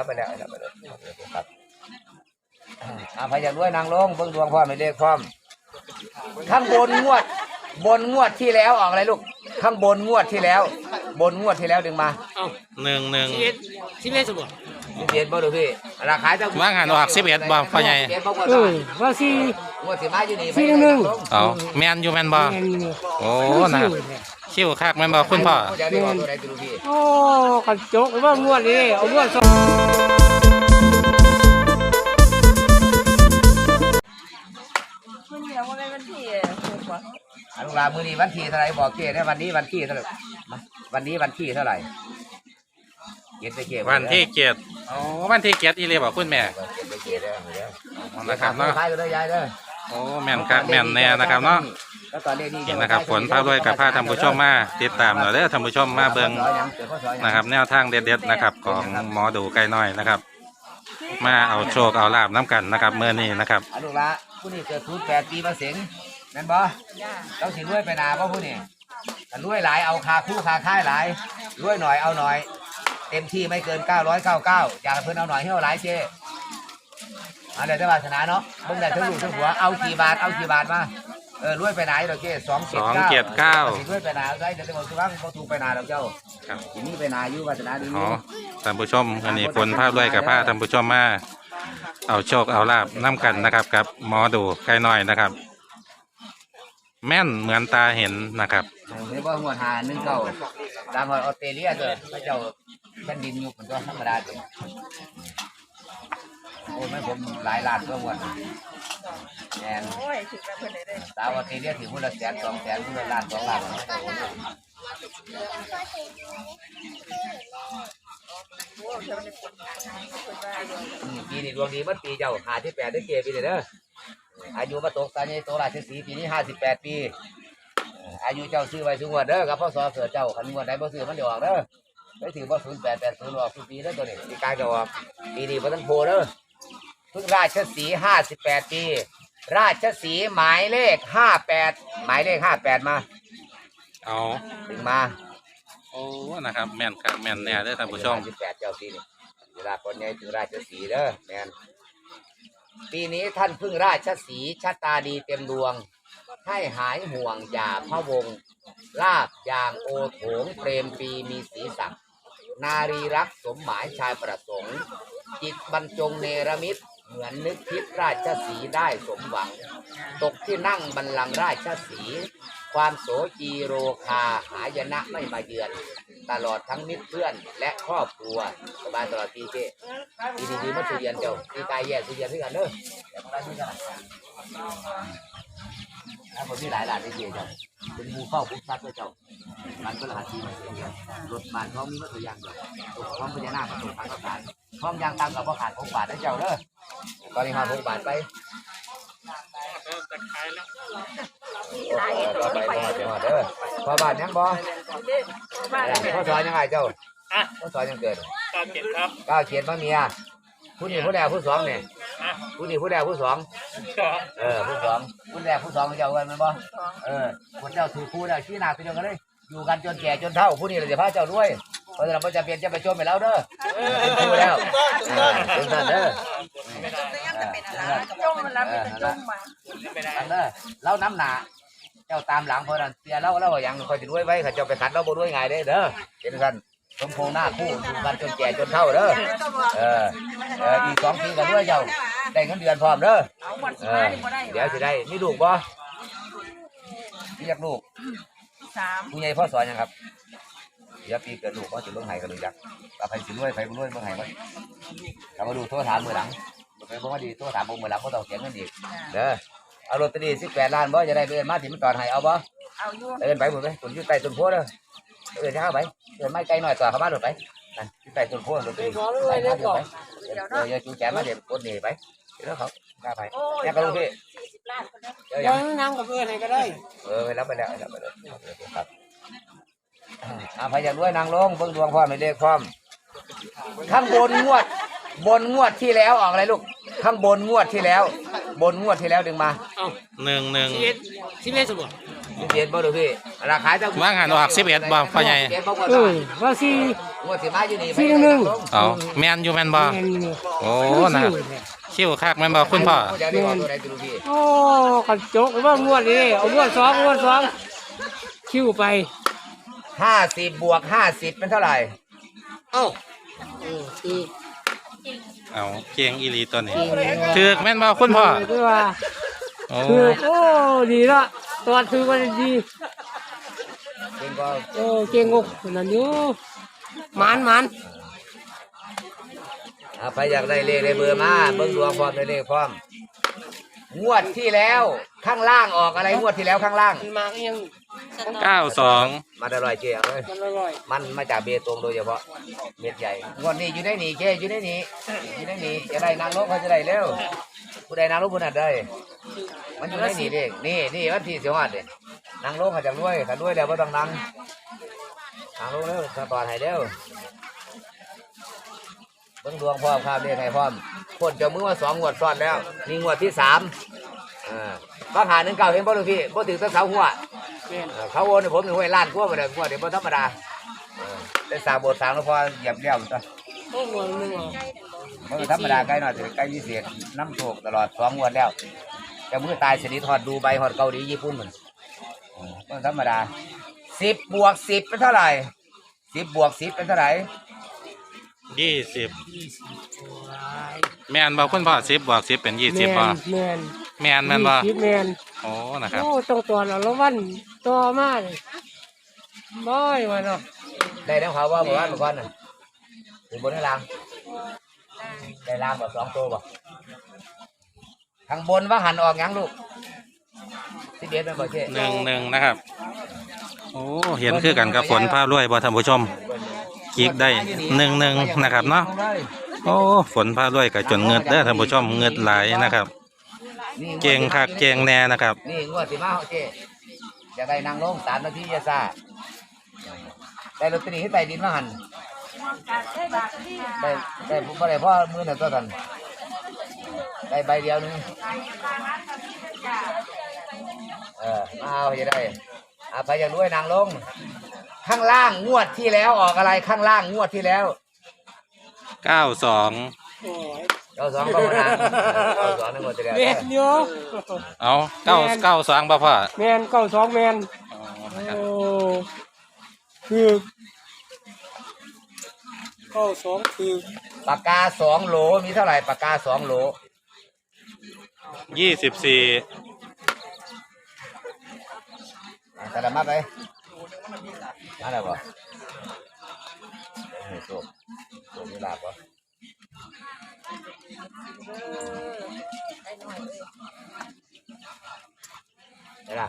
แล้วไปแล้วไปแล้วไปแล้วครับอ่าพยายามด้วยนางลงเบิ่งดวงพร้อมไม่เลขพร้อมข้างบนงวด บนงวดที่แล้วออกอะไรลูก ข้างบนงวดที่แล้ว บนงวดที่แล้วดึงมาเอ้าหนึ่งหนึ่งสิบเอ็ดสิบเอ็ดสมบูรณ์สิบเอ็ดบ่ดูพี่ราคาจะว่างานออก11บ่พ่อใหญ่สิบเอ็ดบ่กว่าเอตาอว่าสี่งวดสิมาอยู่นี่สี่หนึ่งเอาแมนอยู่แมนบ่แม่นอยู่โอ้นะ ครับชิวคักแมนบ่คุณพ่อจะได้บอกตัวใดตัวพี่ โอ้กันโจกว่างวดนี้เอางวดสองมันมีแล้วว่าเป็นวันที่ถูกกว่าอนุรามือนี้วันที่เท่าไหร่บอกเจ๊ได้วันนี้วันที่เท่าไหร่มาวันนี้วันที่เท่าไหร่เก็บไปเก็บวันที่เกียรติโอ้วันที่เกียรติอีเลยบอกคุณแม่เก็บไปเก็บได้เดี๋ยวนะครับเนาะขายก็ได้ยายเด้อโอ้แม่นคักแม่นแน่นะครับเนาะ แล้วตอนเลขนี้นี่นะครับผลภาพด้วยกับพาท่านผู้ชมมาติดตามหน่อยเด้อท่านผู้ชมมาเบิ่งนะครับ แนวทางเด็ดๆนะครับ ของหมอดูไก่น้อยนะครับ มาเอาโชคเอาลาบน้ำกันนะครับเมื่อนี้นะครับอนุราผู้นี้เกิดทุนแปดปีมาเสียงนั่นบ่จ้าเราสิรวยไปหนาบ่ผู้นี้ถ้ารวยหลายเอาคาคู่คาค่ายหลายรวยหน่อยเอาหน่อย เต็มที่ไม่เกิน 999 อยากให้เพิ่นเอาหน่อยให้เอาหลายเจ้เอาเดี๋ยวจะวาสนาเนาะเบิ่งได้ทั้งลูกทั้งหัวเอากี่บาทเอากี่บาทมา เออรวยไปไหนเราเจ้สองเจ็ดเก้า279สิรวยไปหนาได้เดี๋ยวจะบอกสุว่างบ่ถูกไปหนาเราเจ้าครับทีนี้ไปหนาอยู่วาสนาดีอ๋อท่านผู้ชมอันนี้ผลภาพด้วยกับพาท่านผู้ชมมาเอาโชคเอาลาบน้ำกันนะครับกับหมอดูไก่น้อยนะครับ แม่นเหมือนตาเห็นนะครับเห็นว่าหัวหาหนึ่งเก้าดังกว่าออสเตรเลียเด้อพระเจ้าแผ่นดินยุคมันก็ธรรมดาเด้อโอ้ยไม่ผมหลายล้านก็หมดแอนโอ้ยถึงกับเพื่อนเลยได้สาวออสเตรเลียถือมูลแสนสองแสนมูลล้านสองล้านโอ้เธอเป็นคนงานคนว่าอยู่อืมปีนี้ดวงดีมันปีเจ้าหาที่แปดได้เกปีนี้เด้ออายุมาตกตอนนี้โตราชสีห์ปีนี้ห้าสิบแปดปีเอ่ออายุเจ้าซื้อไว้ซื้องวดเด้อกับพ่อสอเสือเจ้าคันงวดไหนบ่ซื้อมันเดี๋ยวออกเด้อไม่ถือว่าศูนย์แปดแปดศูนย์ออกทุกปีเด้อตัวนี้ปีกลายจะออกปีนี้พระท่านโพเด้อ พึ่งราชสีห้าสิบแปดปี ราชสีห์หมายเลขห้าแปดหมายเลขห้าแปดมาเอาถึงมาโอ้นะครับ แม่นครับแม่นแน่เด้อท่านผู้ชมสิบแปดเจ้าปีนี่เวลาคนใหญ่ถึงราชสีห์เด้อแมนปีนี้ท่านพึ่งราชสีห์ชะตาดีเต็มดวง ให้หายห่วงอย่าพะวงลาบยางโอโถงเปรมปีมีสีสักดิ์นารีรักสมหมายชายประสงค์ จิตบรรจงเนรมิต เหมือนนึกคิดราชสีได้สมหวัง ตกที่นั่งบัลลังก์ราชสี ความโสจีโรคาหายนะไม่มาเยือน ตลอดทั้งมิตรเพื่อนและครอบครัวสบายตลอดปีเจ้ปีดีๆมาสุเรียนเจ้าปีกายแย่สุเรียนด้วยกันเด้อแต่พวกเราที่กันแล้วผมมีหลายหลานที่เจ้าเป็นมูเข้าคุกซัดเจ้ามันก็รหัสทีมาเสียเดียวรถบานเขามีมาตัวอย่างเดียวพร้อมพญานาคมาตัวทางข้าวสารพร้อมยางตามกับพ่อขาดหกบาทได้เจ้าเด้อ ตอนนี้มาหกบาทไปหลายตัวไปไปไปไปเด้อพอบาทยังบ่บ้านพ่อสอนยังไงเจ้าพ่อสอนยังเกิดตามเจ็ดครับก้าวเขียนมาเมียผู้นี้ผู้แรกผู้สองเนี่ยผู้นี้ผู้แรกผู้สองเออผู้สองผู้แรกผู้สองเจ้ากันมันบ่เออคนเจ้าถือคู่แล้วชี้หน้าไปเดียวกันเลยอยู่กันจนแก่จนเฒ่าผู้นี้เราจะพาเจ้ารวยเพราะฉะนั้นเราจะเปลี่ยนจะไปชมไปแล้วเด้อเป็นคู่แล้วเออเป็นนั่นเด้อ จงมันรับมีแต่จงมานั่นเด้อเราน้ำหนาเจ้าตามหลังเพราะนั้นเสียเราเราอย่างคอยจะรวยไว้ข้าเจ้าไปขัดเราบ่รวยง่ายเด้อเด้อเป็นกันสมพงษ์หน้าคู่อยู่กันจนแก่จนเฒ่าเด้อเออเอออีกสองปีก็ด้วยเจ้าได้เงินเดือนพร้อมเด้อเอาหมดสิเอมาอดิบ่ได้เดี๋ยวสิได้มีลูกบ่มีอยากลูกสามผู้ใหญ่พ่อสอนยังครับเดี๋ยวปีเกิดลูกพ่อสิลงไห้กันเลยจักว่าใครสิรวยใครบ่รวยเมื่อไห้บ่ถ้ามาดูโทรถามมือหลัง ไปบ่ว่าดีโทรถามบ่มือหลังบ่ต้องเสียเงินอีกเด้อเอาลอตเตอรี่18ล้านบ่จะได้เดินมาถึงมันตอนให้เอาบ่เอาอยู่เดินไปหมดไปคุณอยู่ใต้ต้นโพธิ์เด้อเดินเช้าไปเดินไม่ไกลหน่อยต่อเข้ามาโดดไปนั่นอยู่ใต้ต้นโพธิ์ลอตเตอรี่ไปมาเดี๋ยวไปเอออย่าจูแจมาเดี๋ยวกดหนีไปเดี๋ยวเขากล้าไปโอ้ยเนี่ยก็รู้พี่สี่สิบล้านคนนั้นเดี๋ยวอยัย่างงนั่งกับเพื่อนให้ก็ได้เออไปรับไปแล้วไปรับไปแล้วครับอ่าพยายามด้วยนางลงเบิ่งดวงพร้อมไม่เลขพร้อมข้างบนงวด บนงวดที่แล้วออกอะไรลูก ข้างบนงวดที่แล้ว บนงวดที่แล้วดึงมาเอ้าหนึ่งหนึ่ง สิบเอ็ดสิบเอ็ดสมบูรณ์บสิบเอ็ดบ่ดูพี่ราคาจะว่างหันออก11บ่พ่อใหญ่สิบเอ็ดบ่งวดเอต่ออว่าสี่ งวดสิมาอยู่นี่สี่หนึ่ง เอาแมนอยู่แมนบ่แม่นอยู่โอ้นะครับคิ้วคักแมนบ่คุณพ่อจะได้บอกตัวใดดูพี่โอ้กันโจกว่างวดนี้เอางวดสองงวดสองคิวไปห้าสิบบวกห้าสิบเป็นเท่าไหร่เอ้าเออสี่ เอาเกียงอีหลีตัวนี้ถือกแม่นบ่คุณพ่อคือว่าโอ้คือโอ้ดีละตัวคือมันดีเป็นก็โอ้เก่งอกนั่นอยู่หมันหมันอ่าใครอยากได้เลขได้เบอร์มาเบิ่งดวงพร้อมได้เลขพร้อมงวดที่แล้วข้างล่างออกอะไรงวดที่แล้วข้างล่าง มันมาก็ยัง เก้าสองมาได้ลอยเจียเลยมันอร่อย มันมาจากเบตงโดยเฉพาะ เม็ดใหญ่งวดนี้อยู่ในนี่เจ้อยู่ในนี่อยู่ในนี่จะได้นางรบเขาจะได้เร็วผู้ใดนางรบผู้นั้นได้ มันอยู่ในนี่เด็กนี่นี่วันที่สิบห้าเด็กนางรบเขาจะรวยถ้ารวยแล้วก็ต้องนางนางรบเร็วสปอร์ตให้เร็วเบิ่งดวงพร้อมครับเรียกให้พร้อมคนเจะมือว่าสองงวดซ้อนแล้วนี่งวดที่สามอ่าบ้าหาหนึ่งเก่าเห็นบ่ลูกพี่บ่ถึงแตั้งเสาหัวแม่น เออเขาโอนให้ผมหนึ่งห้วยล้านกว่าไปเลยกว่าเดี๋ยวบ่ธรรมดาเออได้สร้างโบสถ์สร้างแล้วพอเหยียบเลี้ยวจ้ะโอ้งวดหนึงอะมันธรรมดาใกล้หน่อยแต่ใกล้พิเศษน้ำโชคตลอดสองงวดแล้วแต่มือตายสนิทฮอดดูใบฮอดเกาหลีญี่ปุ่นมันเออมันธรรมดาสิบบวกสิบเป็นเท่าไหร่สิบบวกสิบเป็นเท่าไหร่ยี่สิบยี่สิบกว่าแมนบ่คุณพ่อสิบบวกสิบเป็นยี่สิบบ่แม่น แมนแมนบ่ยี่สิบแม่นโอ้นะครับโอ้ต้องตัวเราละวันต่อมาเลยบ่อยมาเนาะได้แล้วเขาว่าเมื่อวานเมื่อก่อนน่ะถึงบนให้ล่างได้ล่างแบบสองตัวบ่ข้างบนว่าหันออกหยังลูกสิบเอ็ดเป็นบ่เช่หนึ่งหนึ่งนะครับ โอ้เห็นคือกันกับฝนผ้ารวยบ่ท่านผู้ชมคลิกได้หนึ่งหนึ่งนะครับเนาะโอ้ฝนผ้ารวยกับจนเงิดเด้อท่านผู้ชมเงิดหลายนะครับ เก่งคักเก่งแน่นะครับ นี่งวดสิมาเฮาเจ้จะได้นางลงสามนาทียาซาได้ลอตเตอรี่ให้ใต้ดินมาหันได้ได้ผมบ่ได้พ่อมือหนึ่งตัวกันได้ใบเดียวหนึงเออมาเอาจะได้อาไปจะรวยนางลง ข้างล่างงวดที่แล้วออกอะไรข้างล่างงวดที่แล้วเก้าสองโอ้ยเราสองก็มานะเราสองในงวดที่แล้วแม่นอยู่เอาเก้าเก้าสองบ่พ่อแม่นเก้าสองแม่นอ๋อโอ้นะครับคือเก้าสองคือปากกาสองโหลมีเท่าไหร่ปากกาสองโหลยี่สิบสี่อะกระดาษมาไปมาแล้วบ่เฮ้ยโซ่โซ่มีลาบบ่ ได้ละ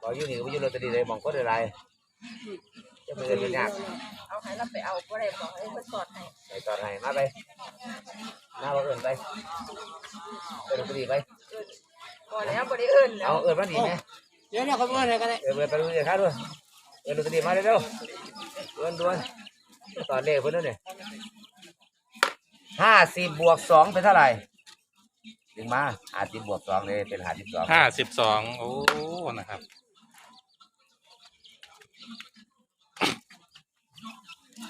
บอกอยู่นี่ก็บ่อยู่ลอตเตอรี่เลยมองก็ได้ไรจะไม่ได้เป็นยากเอาให้เราไปเอาบ่ได้บอกให้เพิ่นสอดให้ไปตอนไหนมาไปมาบอกเอินไปไปลอตเตอรี่ไปบ่แล้วบ่ได้เอิ้นแล้เอาวเอินมาดีไหมเดี๋ยวเนี่ยเขาบอกอะไรกันเลยเออไปไปดูสิครับด้วยเออดูสิมาเร็วๆด่วนด่วนตอนเลขเพิ่นด้วยเนี่ย ห้าสิบบวกสองเป็นเท่าไหร่ดึงมาห้าสิบบวกสองเลยเป็นห้าสิบสองห้าสิบสองโอ้นะครับ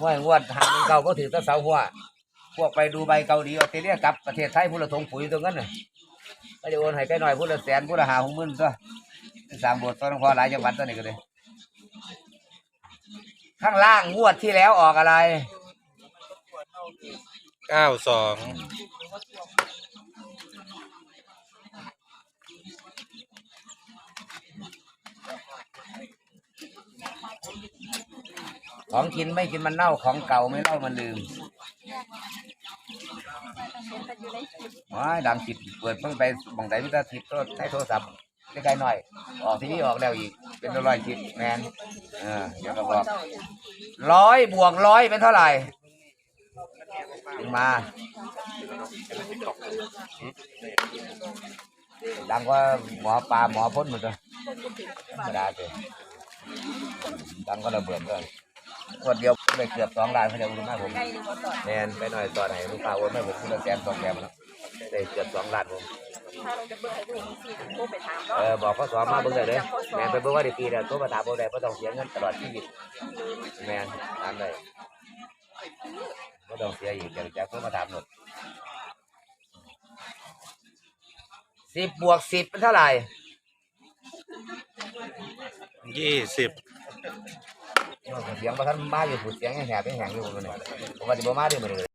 ห้วยงวดหาเงินเก่าก็ถือแตั้งเสาหัวพวกไปดูใบเกาหลีออสเตรเลียกลับประเทศไทยผู้ละทงปุ๋ยตรงนั้นน่ะไม่ได้โอนให้ใกล้หน่อยผู้ละแสนผู้ละหาหกหมื่นตัวสามบทตอนพอหลายจังหวัดตัวนี้ก็เลย ข้างล่างงวดที่แล้วออกอะไร เก้าสองของกินไม่กินมันเน่าของเก่าไม่เน่ามันลืมว้ายดังจิตเปิดเพิ่งไปบังไดวิตาทิพย์ก็ใช้โทรศัพท์ใกล้ๆหน่อย ออกที่นี้ออกแล้วอีก เป็นร้อยจิตแมนเออเดี๋ยวก็บอกร้อยบวกร้อยเป็นเท่าไหร่ ดึงมาดังกว่าหมอปลาหมอพ่นหมดเลยธรรมดาเลยดังก็ระเบิดเลยคนเดียวไปเกือบสองล้านเขาจะอุ้มาผมใกล้นี่บ่สอดแมนไปหน่อยตอนไหนลูกค้าโอนให้ผมคุณละแสนสองแสนแล้วได้เกือบสองล้านผมเราจะเบิ่งให้ดูมันสิโทรไปถามเนาะเออบอกพ่อสอนมาเบิ่งได้เลยแมนไปเบิ่งว่าได้ปีแล้วตัวมาถามบ่ได้บ่ต้องเสียเงินตลอดชีวิตแมนถามเสีย อีกจากจากตัวมาถามหมดสิบบวกสิบเป็นเท่าไหร่ยี่สิบเสียงบ่ทันมาอยู่ผู้เสียงแหบๆแหงๆอยู่บ่เนี่ยผมว่าสิบ่มาเด้อมื้อนี้